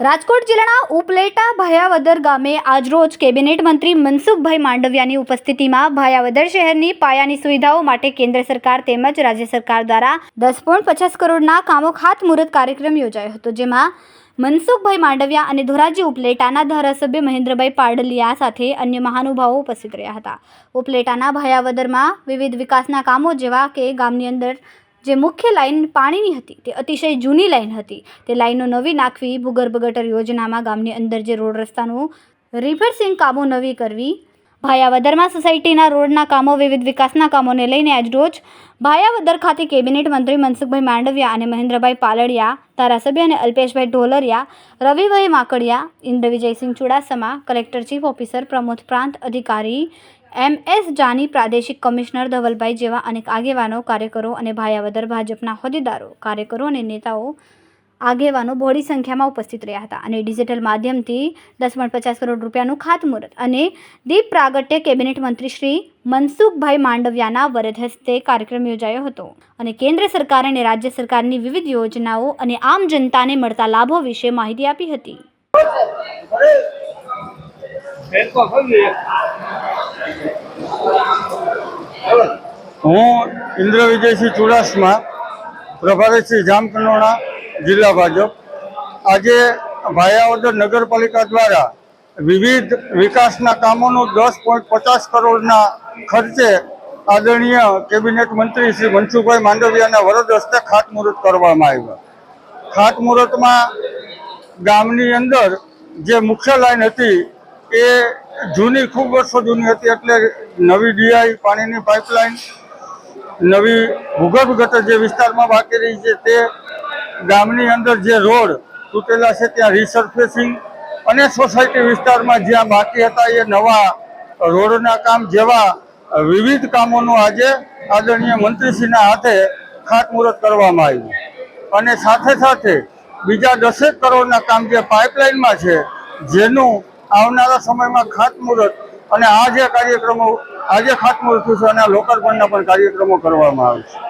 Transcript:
રાજકોટ જિલ્લાના ઉપલેટા ભાયાવદર ગામે આજરોજ કેબિનેટ મંત્રી મનસુખભાઈ માંડવિયાની ઉપસ્થિતિમાં ભાયાવદર શહેરની પાયાની સુવિધાઓ માટે કેન્દ્ર સરકાર તેમજ રાજ્ય સરકાર દ્વારા દસ પોઈન્ટ પચાસ કરોડના કામો ખાતમુહૂર્ત કાર્યક્રમ યોજાયો હતો, જેમાં મનસુખભાઈ માંડવિયા અને ધોરાજી ઉપલેટાના ધારાસભ્ય મહેન્દ્રભાઈ પાડલિયા સાથે અન્ય મહાનુભાવો ઉપસ્થિત રહ્યા હતા. ઉપલેટાના ભાયાવદરમાં વિવિધ વિકાસના કામો જેવા કે ગામની અંદર જે મુખ્ય લાઈન પાણીની હતી તે અતિશય જૂની લાઇન હતી. તે લાઇનો નવી નાખવી ભૂગર્ભ ગટર યોજનામાં ગામની અંદર જે રોડ રસ્તાનું રિપેરસિંગ કામો નવી કરવી, ભાયાવદરમાં સોસાયટીના રોડના કામો, વિવિધ વિકાસના કામોને લઈને આજ રોજ ભાયાવદર ખાતે કેબિનેટ મંત્રી મનસુખભાઈ માંડવિયા અને મહેન્દ્રભાઈ પાલડિયા, ધારાસભ્ય અને Alpeshbhai Dholariya Ravibhai Makadiya Indra Vijaysinh Chudasama, collector chief officer Pramod પ્રાંત, અધિકારી એમ એસ જાની પ્રાદેશિક કમિશનર ધવલભાઈ જેવા અનેક આગેવાનો, કાર્યકરો અને ભાયાવદર ભાજપના હોદ્દેદારો, કાર્યકરો અને નેતાઓ આગેવાનો બહોળી સંખ્યામાં ઉપસ્થિત રહ્યા હતા અને ડિજિટલ માધ્યમથી દસ પોઈન્ટ પચાસ કરોડ રૂપિયાનું ખાતમુહૂર્ત અને દીપ પ્રાગટ્ય કેબિનેટ મંત્રી શ્રી મનસુખભાઈ માંડવિયાના વરદ હસ્તે કાર્યક્રમ યોજાયો હતો અને કેન્દ્ર સરકાર અને રાજ્ય સરકારની વિવિધ યોજનાઓ અને આમ જનતાને મળતા લાભો વિશે માહિતી આપી હતી. હું ઇન્દ્ર વિજયસિંહ ચુડાસમા પ્રભારીશ્રી જામકંડોરણા જિલ્લા ભાજપ. આજે ભાયાવદર નગરપાલિકા દ્વારા વિવિધ વિકાસના કામોનું દસ પોઈન્ટ પચાસ કરોડના ખર્ચે આદરણીય કેબિનેટ મંત્રી શ્રી મનસુખભાઈ માંડવિયાના વરદ હસ્તે ખાતમુહૂર્ત કરવામાં આવ્યું. ખાતમુહૂર્તમાં ગામની અંદર જે મુખ્ય લાઈન હતી એ જૂની, ખૂબ વર્ષો જૂની હતી એટલે નવી ડીઆઈ પાણીની પાઇપલાઇન નવી ભૂગર્ભ ગટર જે વિસ્તારમાં બાકી રહી છે તે ગામની અંદર જે રોડ તૂટેલા છે ત્યાં રિસર્ફેસિંગ અને સોસાયટી વિસ્તારમાં જ્યાં બાકી હતા એ નવા રોડના કામ જેવા વિવિધ કામોનું આજે આદરણીય મંત્રીશ્રીના હાથે ખાતમુહૂર્ત કરવામાં આવ્યું. અને સાથે સાથે બીજા દસેક કરોડના કામ જે પાઇપલાઇનમાં છે, જેનું આવનારા સમયમાં ખાતમુહૂર્ત અને આ જે કાર્યક્રમો આજે ખાતમુહૂર્ત થયું છે અને લોકાર્પણના પણ કાર્યક્રમો કરવામાં આવશે